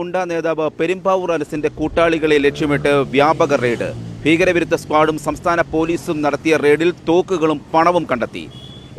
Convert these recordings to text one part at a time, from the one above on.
ഗുണ്ട നേതാവ് പെരുമ്പാവൂർ അനസിന്റെ കൂട്ടാളികളെ ലക്ഷ്യമിട്ട് വ്യാപക റെയ്ഡ്. ഭീകരവിരുദ്ധ സ്ക്വാഡും സംസ്ഥാന പോലീസും നടത്തിയ റെയ്ഡിൽ തോക്കുകളും പണവും കണ്ടെത്തി.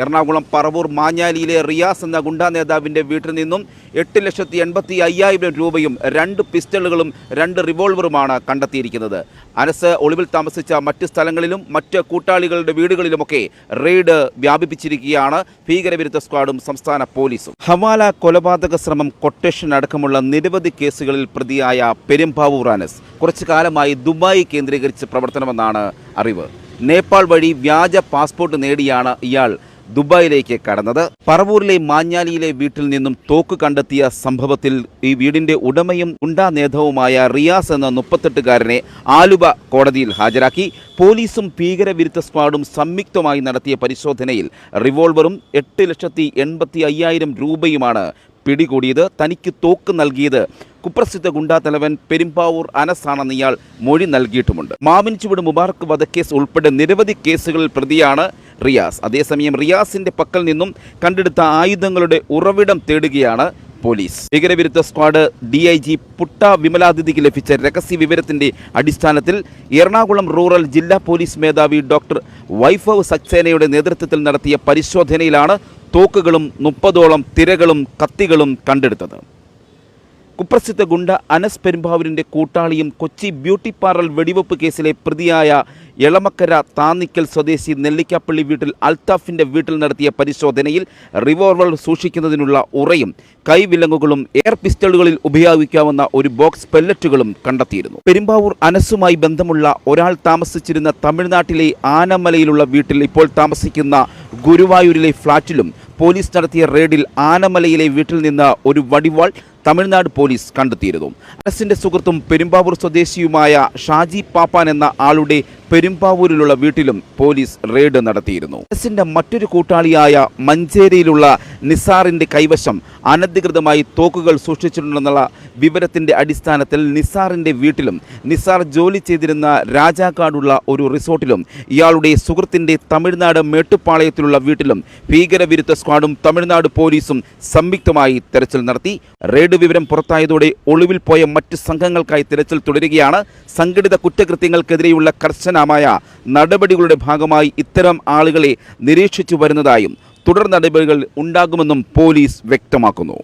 എറണാകുളം പറവൂർ മാഞ്ഞാലിയിലെ റിയാസ് എന്ന ഗുണ്ടാ നേതാവിന്റെ വീട്ടിൽ നിന്നും എട്ട് ലക്ഷത്തി എൺപത്തി അയ്യായിരം രൂപയും രണ്ട് പിസ്റ്റളുകളും രണ്ട് റിവോൾവറുമാണ് കണ്ടെത്തിയിരിക്കുന്നത്. അനസ് ഒളിവിൽ താമസിച്ച മറ്റ് സ്ഥലങ്ങളിലും മറ്റ് കൂട്ടാളികളുടെ വീടുകളിലുമൊക്കെ റെയ്ഡ് വ്യാപിപ്പിച്ചിരിക്കുകയാണ്. ഭീകരവിരുദ്ധ സ്ക്വാഡും സംസ്ഥാന പോലീസും. ഹവാല കൊലപാതക ശ്രമം കൊട്ടേഷൻ അടക്കമുള്ള നിരവധി കേസുകളിൽ പ്രതിയായ പെരുമ്പാവൂർ അനസ്. കുറച്ചു കാലമായി ദുബായ് കേന്ദ്രീകരിച്ച് പ്രവർത്തനമെന്നാണ് അറിവ്. നേപ്പാൾ വഴി വ്യാജ പാസ്പോർട്ട് നേടിയാണ് ഇയാൾ ദുബായിലേക്ക് കടന്നത്. പറവൂരിലെ മാഞ്ഞാലിയിലെ വീട്ടിൽ നിന്നും തോക്ക് കണ്ടെത്തിയ സംഭവത്തിൽ ഈ വീടിന്റെ ഉടമയും ഗുണ്ടാ നേതാവുമായ റിയാസ് എന്ന മുപ്പത്തെട്ടുകാരനെ ആലുവ കോടതിയിൽ ഹാജരാക്കി. പോലീസും ഭീകരവിരുദ്ധ സ്ക്വാഡും സംയുക്തമായി നടത്തിയ പരിശോധനയിൽ റിവോൾവറും എട്ട് ലക്ഷത്തി എൺപത്തി അയ്യായിരം രൂപയുമാണ് പിടികൂടിയത്. തനിക്ക് തോക്ക് നൽകിയത് കുപ്രസിദ്ധ ഗുണ്ടാ തലവൻ പെരുമ്പാവൂർ അനസാണെന്ന് ഇയാൾ മൊഴി നൽകിയിട്ടുമുണ്ട്. മാവിൻ ചുവട് മുബാറക്ക് വധക്കേസ് ഉൾപ്പെടെ നിരവധി കേസുകളിൽ പ്രതിയാണ്. റിയാസ്. അതേസമയം റിയാസിന്റെ പക്കൽ നിന്നും കണ്ടെടുത്ത ആയുധങ്ങളുടെ ഉറവിടം തേടുകയാണ് പോലീസ്. ഭീകരവിരുദ്ധ squad D I G Putta വിമലാതിഥിക്ക് ലഭിച്ച രഹസ്യ വിവരത്തിന്റെ അടിസ്ഥാനത്തിൽ എറണാകുളം റൂറൽ ജില്ലാ പോലീസ് മേധാവി ഡോക്ടർ വൈഭവ് സക്സേനയുടെ നേതൃത്വത്തിൽ നടത്തിയ പരിശോധനയിലാണ് തോക്കുകളും മുപ്പതോളം തിരകളും കത്തികളും കണ്ടെടുത്തത്. കുപ്രസിദ്ധ ഗുണ്ട അനസ് പെരുമ്പാവൂരിന്റെ കൂട്ടാളിയും കൊച്ചി ബ്യൂട്ടി പാർലർ വെടിവെപ്പ് കേസിലെ പ്രതിയായ എളമക്കര താന്നിക്കൽ സ്വദേശി നെല്ലിക്കാപ്പള്ളി വീട്ടിൽ അൽത്താഫിന്റെ വീട്ടിൽ നടത്തിയ പരിശോധനയിൽ റിവോൾവർ സൂക്ഷിക്കുന്നതിനുള്ള ഉറയും കൈവിലങ്ങുകളും എയർ പിസ്റ്റളുകളിൽ ഉപയോഗിക്കാവുന്ന ഒരു ബോക്സ് പെല്ലറ്റുകളും കണ്ടെത്തിയിരുന്നു. പെരുമ്പാവൂർ അനസുമായി ബന്ധമുള്ള ഒരാൾ താമസിച്ചിരുന്ന തമിഴ്നാട്ടിലെ ആനമലയിലുള്ള വീട്ടിൽ ഇപ്പോൾ താമസിക്കുന്ന ഗുരുവായൂരിലെ ഫ്ളാറ്റിലും പോലീസ് നടത്തിയ റെയ്ഡിൽ ആനമലയിലെ വീട്ടിൽ നിന്ന് ഒരു വടിവാൾ തമിഴ്നാട് പോലീസ് കണ്ടെത്തിയിരുന്നു. അനസിന്റെ സുഹൃത്തും പെരുമ്പാവൂർ സ്വദേശിയുമായ ഷാജി പാപ്പാൻ എന്ന ആളുടെ പെരുമ്പാവൂരിലുള്ള വീട്ടിലും പോലീസ് റെയ്ഡ് നടത്തിയിരുന്നു. അനസിന്റെ മറ്റൊരു കൂട്ടാളിയായ മഞ്ചേരിയിലുള്ള നിസാറിന്റെ കൈവശം അനധികൃതമായി തോക്കുകൾ സൂക്ഷിച്ചിട്ടുണ്ടെന്നുള്ള വിവരത്തിന്റെ അടിസ്ഥാനത്തിൽ നിസാറിന്റെ വീട്ടിലും നിസാർ ജോലി ചെയ്തിരുന്ന രാജാക്കാടുള്ള ഒരു റിസോർട്ടിലും ഇയാളുടെ സുഹൃത്തിന്റെ തമിഴ്നാട് മേട്ടുപ്പാളയത്തിലുള്ള വീട്ടിലും ഭീകരവിരുദ്ധ സ്ക്വാഡും തമിഴ്നാട് പോലീസും സംയുക്തമായി തെരച്ചിൽ നടത്തി റെയ്ഡ് വിവരം പുറത്തായതോടെ ഒളിവിൽ പോയ മറ്റ് സംഘങ്ങൾക്കായി തിരച്ചിൽ തുടരുകയാണ്. സംഘടിത കുറ്റകൃത്യങ്ങൾക്കെതിരെയുള്ള കർശനമായ നടപടികളുടെ ഭാഗമായി ഇത്തരം ആളുകളെ നിരീക്ഷിച്ചു വരുന്നതായും തുടർ നടപടികൾ ഉണ്ടാകുമെന്നും പോലീസ് വ്യക്തമാക്കുന്നു.